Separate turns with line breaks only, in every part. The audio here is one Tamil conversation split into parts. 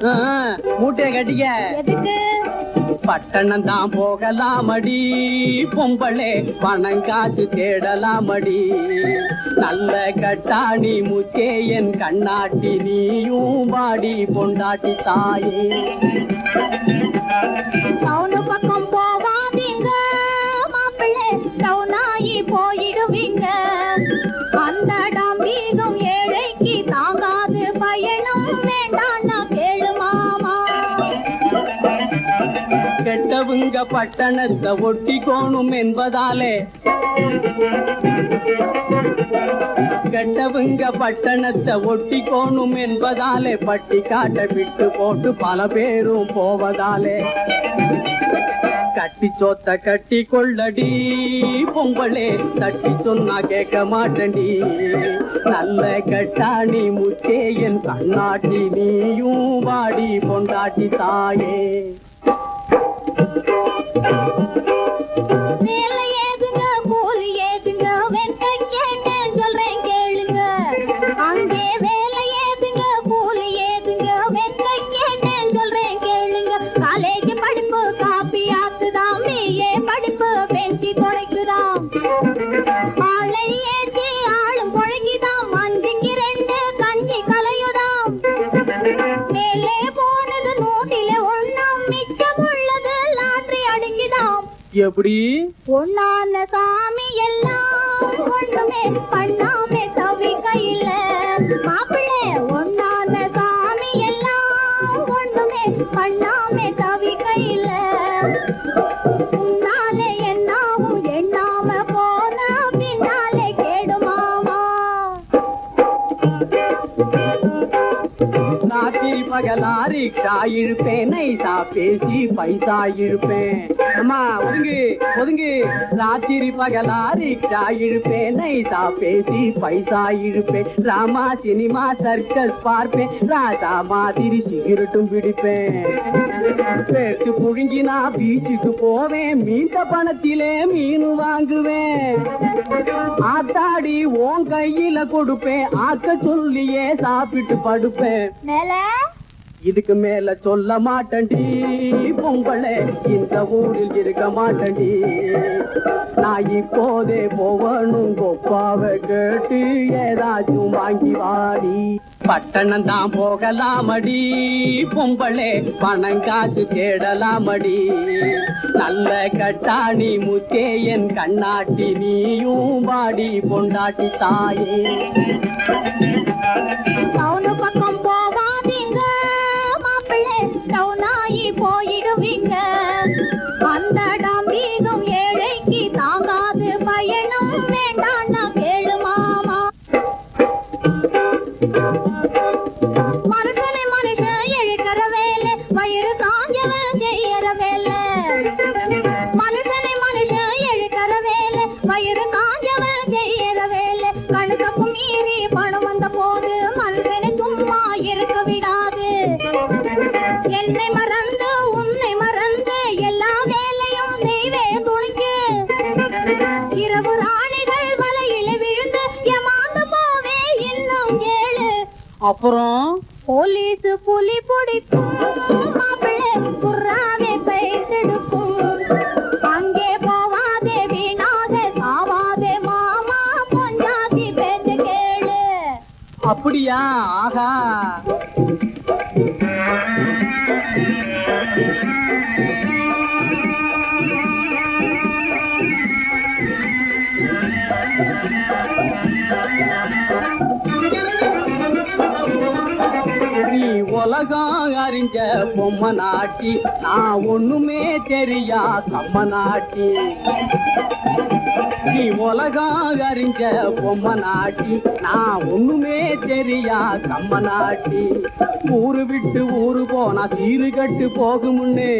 மூட்டைய கட்டிக்க.
எதுக்கு?
பட்டணம் தான் போகலாமடி. பொம்பளே பணம் காசு தேடலாமடி. நல்ல கட்டாணி முத்தே என் கண்ணாட்டி நீயும் வாடி பொண்டாட்டி தாயே.
டவுனு பக்கம் போகாதீங்க. மாப்பிள்ளை டவுனாயி போயிடுவீங்க.
கெட்டவுங்க பட்டணத்தை ஒட்டிக்கோணும் என்பதாலே. கெட்டவுங்க பட்டணத்தை ஒட்டிக்கோணும் என்பதாலே. பட்டி காட்ட விட்டு போட்டு பல பேரும் போவதாலே. கட்டி சோத்த கட்டி கொள்ளடி பொங்கலே தட்டி சொன்னா கேட்க மாட்டடி நல்ல கட்டாணி முத்தே என் கண்ணாட்டி நீயும் வாடி பொண்டாட்டி தாயே.
வேலை
எப்படி?
ஒன்னான சாமி எல்லாம் ஒண்ணுமே பண்ணாமே தவிக்கையில மாப்பிள்ளை ஒன்னான சாமி எல்லாம் ஒண்ணுமே பண்ணாமே தவி தவிக்கையில உன்னாலே
ராத்திரி பகலாரி காயிருப்பேன். நைசா பேசி பைசா இருப்பேன். அம்மா ஒதுங்கு ஒதுங்கு. ராத்திரி பகலாரி காயிருப்பேன். நைசா பேசி பைசா இருப்பேன். ராமா சினிமா சர்க்கஸ் பார்ப்பேன். ராசா மாதிரி சிகரெட்டும் பிடிப்பேன். பேச்சு புழுங்கி நான் பீச்சுக்கு போவேன். மீட்ட பணத்திலே மீன் வாங்குவேன். ஆத்தாடி உன் கையில கொடுப்பேன். ஆக்க சொல்லியே சாப்பிட்டு படுப்பேன். இதுக்கு மேல சொல்ல மாட்டண்டி பொங்கலே இந்த ஊரில் இருக்க மாட்டண்டி நான் இப்போதே போவனும் கொப்பாவை கேட்டு ஏதாச்சும் வாங்கி வாடி. பட்டணம் தான் போகலாமடி. பொம்பளே பணம் காசு தேடலாமடி. நல்ல கட்டாணி முத்தே என் கண்ணாட்டி நீயும் வாடி பொண்டாட்டி தாயே.
வயிறு செய்யற வேலை மனுஷனை மனுஷன் இழுக்கிற வேலை வயிறு காஞ்சவன் செய்யற வேலை கணக்கு மீறி பணம் வந்த போது மனுஷனை சும்மா இருக்க விடாது என்னை மறந்து உன்னை மறந்து எல்லா வேலையும் செய்வே துணிக்கு இரவு ராணிகள் வலையில விழுந்து ஏமாந்து போவே இன்னும் கேளு
அப்புறம்?
போலீஸ் புலி பிடிக்கும்.
அப்படியா? ஆஹா. நீ உலகம் அறிஞ்ச பொம்மை நாட்டி நான் ஒண்ணுமே தெரியா கம்ம நாட்டி நீ உலகம் அறிஞ்ச பொம்மை நாட்டி நான் ஒண்ணுமே தெரியா கம்ம நாட்டி ஊரு விட்டு ஊரு போனா சீரு கட்டு போகுமுன்னு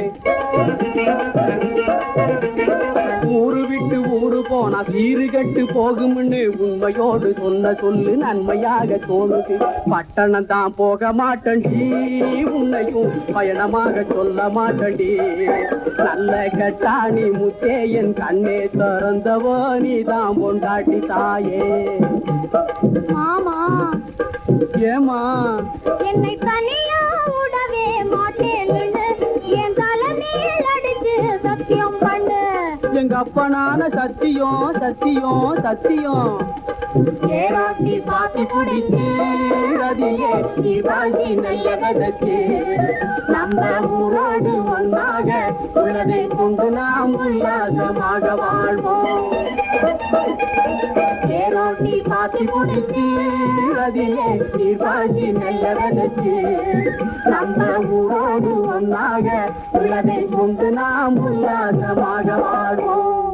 ஊரு விட்டு ஊரு போனா போனா சீரு கட்டு போகும்னு உண்மையோடு சொன்ன சொல்லு நன்மையாக தோணுது. பட்டணம் தான் போக மாட்டண்டி உன்னையும் பயணமாக சொல்ல மாட்டண்டி நல்ல கட்டாணி முத்தே என் கண்ணே திறந்தவோ நீதான் பொண்டாட்டி தாயே.
மாமா
ஏமா
என்னை தனியா
எங்க அப்பனான சத்தியம் சத்தியம். சத்தியம் ஏராட்டி பாத்தி வாழ்க்கை நல்ல கதச்சு நம்ம ஊரோடு ஒன்றாக உள்ளதை கொண்டு நாம் உல்லாசமாக வாழ்வோம். ரோட்டி பாத்தி முடிச்சு அதிலே சிவாஜி நல்லவனுக்கு. நம்ம ஊரோடு ஒன்றாக உள்ளதை கொண்டு நாம் உல்லாசமாக வாழ்வோம்.